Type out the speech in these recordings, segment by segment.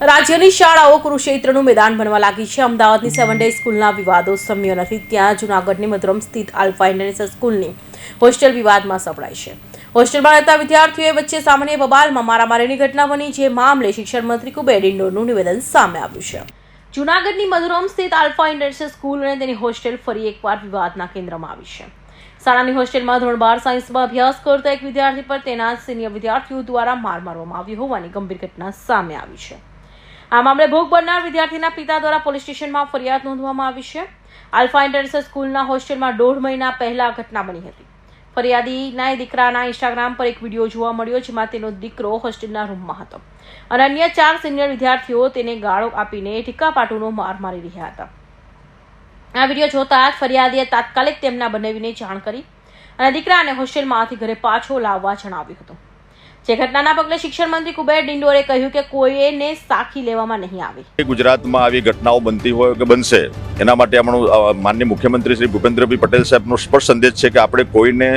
રાજ્યની શાળાઓ કુરુક્ષેત્રનું મેદાન બનવા લાગી છે. અમદાવાદની સેવન ડે સ્કૂલના વિવાદો સમ્ય નથી. ત્યાં જૂનાગઢની મધુરમ સ્થિત આલ્ફા ઇન્ટરનેશનલ સ્કૂલની હોસ્ટેલ વિવાદમાં સપડાઈ છે. હોસ્ટેલમાં રહેતા વિદ્યાર્થીઓ વચ્ચે સામાન્ય બબાલમાં મારામારીની ઘટના બની, જે મામલે શિક્ષણ મંત્રી કુબેર નિવેદન સામે આવ્યું છે. જૂનાગઢની મધુરમ સ્થિત આલ્ફા ઇન્ટરનેશનલ સ્કૂલ અને તેની હોસ્ટેલ ફરી એકવાર વિવાદના કેન્દ્રમાં આવી છે. શાળાની હોસ્ટેલમાં ધોરણ બાર સાયન્સમાં અભ્યાસ કરતા એક વિદ્યાર્થી પર તેના સિનિયર વિદ્યાર્થીઓ દ્વારા માર મારવામાં આવ્યો હોવાની ગંભીર ઘટના સામે આવી છે. આ મામલે ભોગ બનનાર વિદ્યાર્થીના પિતા દ્વારા પોલીસ સ્ટેશનમાં ફરિયાદ નોંધવામાં આવી છે. આલ્ફા ઇન્ટરનેશનલ સ્કૂલના હોસ્ટેલમાં દોઢ મહિના પહેલા ઘટના બની હતી. ફરિયાદીના દીકરાના ઇન્સ્ટાગ્રામ પર એક વીડિયો જોવા મળ્યો જેમાં તેનો દીકરો હોસ્ટેલના રૂમમાં હતો અને અન્ય ચાર સિનિયર વિદ્યાર્થીઓ તેને ગાળો આપીને ટીકાપાટુનો માર મારી રહ્યા હતા. આ વીડિયો જોતા જ ફરિયાદીએ તાત્કાલિક તેમના બનાવીને જાણ કરી અને દીકરાને હોસ્ટેલમાંથી ઘરે પાછો લાવવા જણાવ્યું હતું. જે ઘટનાના પગલે શિક્ષણ મંત્રી કુબેર ડિંડોરે કહ્યું કે કોઈને સાખી લેવામાં નહીં આવે. ગુજરાતમાં આવી ઘટનાઓ બનતી હોય કે બનશે, એના માટે આપણું માનનીય મુખ્યમંત્રી શ્રી ભૂપેન્દ્રભાઈ પટેલ સાહેબનો સ્પષ્ટ સંદેશ છે કે આપણે કોઈને,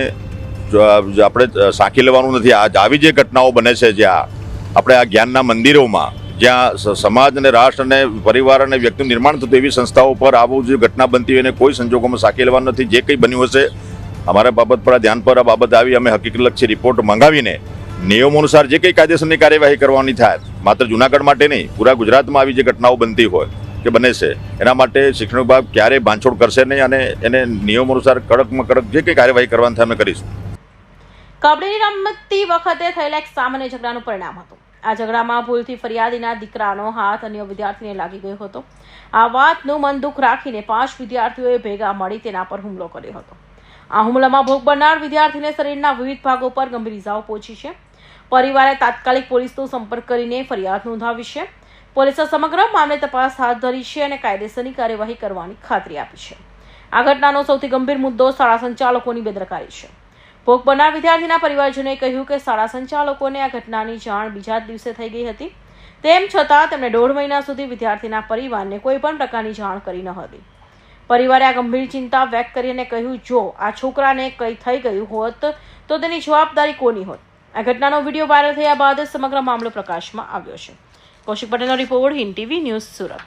જો આપણે સાખી લેવાનું નથી. આ આવી જે ઘટનાઓ બને છે જ્યાં આપણે આ જ્ઞાનના મંદિરોમાં, જ્યાં સમાજ અને રાષ્ટ્ર અને પરિવાર અને વ્યક્તિનું નિર્માણ થતું એવી સંસ્થાઓ પર આવું જે ઘટના બનતી હોય એને કોઈ સંજોગોમાં સાંખી લેવાનું નથી. જે કંઈ બન્યું હશે, અમારા બાબત પર આ ધ્યાન પર આ બાબત આવી. અમે હકીકતલક્ષી રિપોર્ટ મંગાવીને નિયમો અનુસાર જે કંઈ કાયદેસરની કાર્યવાહી કરવાની થાય, માત્ર જુનાગઢ માટે નહીં, પૂરા ગુજરાતમાં આવી જે ઘટનાઓ બનતી હોય કે બને છે, એના માટે શિક્ષણ વિભાગ ક્યારેય બાંધછોડ કરશે નહીં અને એને નિયમો અનુસાર કડકમાં કડક જે કંઈ કાર્યવાહી કરવાની થાય અમે કરીશું. કબડ્ડી રમતી વખતે થયેલા એક સામાન્ય ઝઘડાનું પરિણામ હતું. આ ઝઘડામાં ભૂલથી ફરિયાદીના દીકરાનો હાથ અન્ય વિદ્યાર્થીને લાગી ગયો હતો. આ વાતનું મન દુઃખ રાખીને પાંચ વિદ્યાર્થીઓએ ભેગા મળી તેના પર હુમલો કર્યો હતો. આ હુમલામાં ભોગ બનનાર વિદ્યાર્થીને શરીરના વિવિધ ભાગો પર ગંભીર ઇજાઓ પહોંચી છે. પરિવારે તાત્કાલિક પોલીસનો સંપર્ક કરીને ફરિયાદ નોંધાવી છે. પોલીસે સમગ્ર મામલે તપાસ હાથ ધરી છે અને કાયદેસરની કાર્યવાહી કરવાની ખાતરી આપી છે. આ ઘટનાનો સૌથી ગંભીર મુદ્દો શાળા સંચાલકોની બેદરકારી છે. ભોગ બનનાર વિદ્યાર્થીના પરિવારજનોએ કહ્યું કે શાળા સંચાલકોને આ ઘટનાની જાણ બીજા જ દિવસે થઈ ગઈ હતી. તેમ છતાં તેમણે દોઢ મહિના સુધી વિદ્યાર્થીના પરિવારને કોઈ પણ પ્રકારની જાણ કરી ન હતી. પરિવારે આ ગંભીર ચિંતા વ્યક્ત કરીને કહ્યું, જો આ છોકરાને કંઈ થઈ ગયું હોત તો તેની જવાબદારી કોની હોત? આ ઘટનાનો વીડિયો વાયરલ થયા બાદ સમગ્ર મામલો પ્રકાશમાં આવ્યો છે. કૌશિક પટેલનો report Hind TV news Surat.